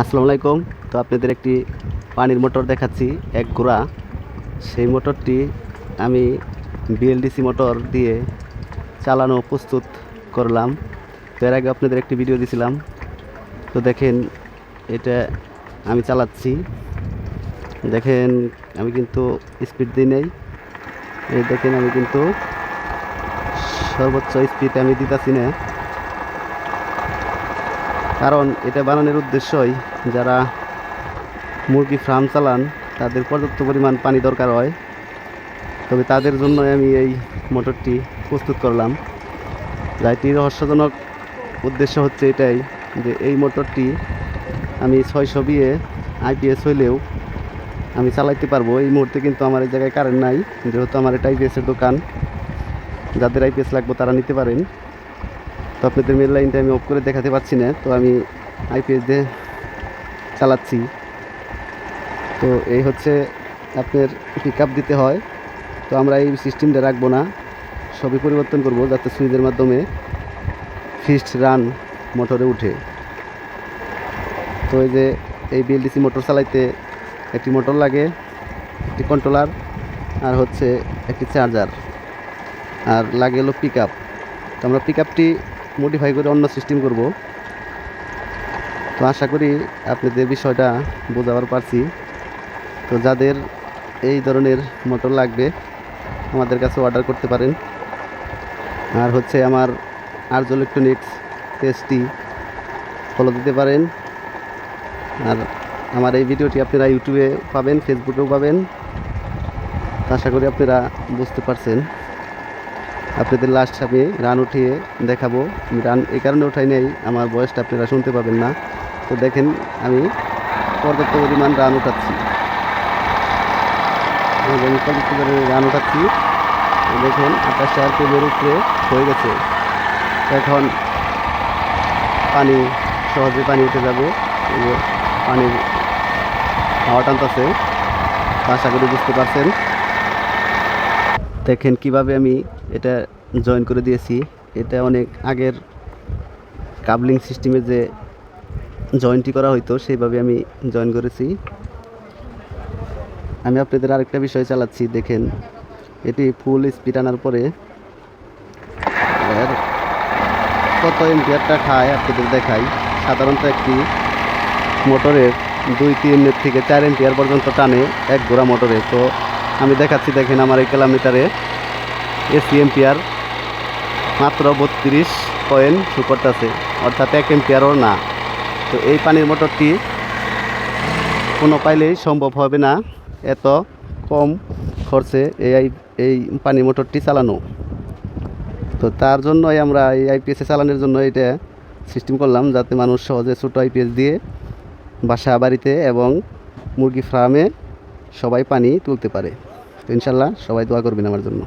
আসসালামু আলাইকুম। তো আপনাদের একটি পানির মোটর দেখাচ্ছি, এক গোড়া সেই মোটরটি আমি বিএলডিসি মোটর দিয়ে চালানো প্রস্তুত করলাম। তো এর আগে আপনাদের একটি ভিডিও দিয়েছিলাম তো দেখেন, এটা আমি চালাচ্ছি। দেখেন, আমি কিন্তু স্পিড দিই নেই। এই দেখেন, আমি কিন্তু সর্বোচ্চ স্পিড আমি দিতেছি না। কারণ এটা বানানোর উদ্দেশ্যই যারা মুরগি ফার্ম চালান, তাদের পর্যাপ্ত পরিমাণ পানি দরকার হয়। তবে তাদের জন্য আমি এই মোটরটি প্রস্তুত করলাম। যাইটি রহস্যজনক উদ্দেশ্য হচ্ছে এটাই যে এই মোটরটি আমি ছয়শো বিয়ে আইপিএস হইলেও আমি চালাইতে পারব। এই মুহূর্তে কিন্তু আমার এই জায়গায় কারেন্ট নাই, যেহেতু আমার এটা আইপিএসের দোকান। যাদের আইপিএস লাগবে তারা নিতে পারেন। তো আপনাদের মেল লাইনটা আমি অফ করে দেখাতে পারছি না, তো আমি আইপিএস দিয়ে চালাচ্ছি। তো এই হচ্ছে আপনার পিক দিতে হয়। তো আমরা এই সিস্টেমটা রাখব না, সবই পরিবর্তন করব যাতে সুইচের মাধ্যমে ফিস্ট রান মোটরে উঠে। তো এই যে এই বিএলডিসি মোটর চালাইতে একটি মোটর লাগে, একটি কন্ট্রোলার আর হচ্ছে একটি চার্জার আর লাগে হলো পিক আপ তো আমরা পিক আপটি মডিফাই করে অন্য সিস্টেম করব। তো আশা করি আপনাদের বিষয়টা বোঝাবার পারছি, তো যাদের এই ধরনের মোটর লাগবে, আমাদের কাছে অর্ডার করতে পারেন। আর হচ্ছে আমার আর্জ ইলেকট্রনিক্স পেজটি ফলো দিতে পারেন। আর আমার এই ভিডিওটি আপনারা ইউটিউবে পাবেন ফেসবুকেও পাবেন। আশা করি আপনারা বুঝতে পারছেন। আপনাদের লাস্ট আমি রান উঠিয়ে দেখাবো। রান এই কারণে উঠাই নেই, আমার বয়সটা আপনারা শুনতে পাবেন না। তো দেখেন, আমি পর্যাপ্ত পরিমাণ রান উঠাচ্ছি। আমি পর্যাপ্ত পরিমাণ রান উঠাচ্ছি। দেখেন, আকাশটা আর পেলের উপরে হয়ে গেছে। এখন পানি, সহজে পানি উঠে যাবে। পানির হাওয়া টানতেছে। আশা করি বুঝতে পারছেন। দেখেন, কীভাবে আমি এটা জয়েন করে দিয়েছি। এটা অনেক আগের কাবলিং সিস্টেমে যে জয়েন্টটি করা হইতো, সেইভাবে আমি জয়েন করেছি। আমি আপনাদের আরেকটা বিষয় চালাচ্ছি, দেখেন। এটি ফুল স্পিড আনার পরে কত এম্পিয়ারটা খায় আপনাদের দেখাই। সাধারণত একটি মোটরের দুই তিন থেকে চার এম্পিয়ার পর্যন্ত টানে এক গোড়া মোটরে। তো আমি দেখাচ্ছি, দেখেন আমার এই কিলোমিটারে এসি এম্পিয়ার মাত্র বত্রিশ পয়েন্ট শু করতেছে অর্থাৎ এক এম্পিয়ারও না। তো এই পানির মোটরটি কোনো পাইলেই সম্ভব হবে না, এত কম খরচে এই এই পানি মোটরটি চালানো। তো তার জন্যই আমরা এই আইপিএসে চালানোর জন্য এটা সিস্টেম করলাম, যাতে মানুষ সহজে ছোটো আইপিএস দিয়ে বাসা, বাড়িতে এবং মুরগি ফার্মে সবাই পানি তুলতে পারে। তো ইনশাল্লাহ সবাই দোয়া করবেন আমার জন্য।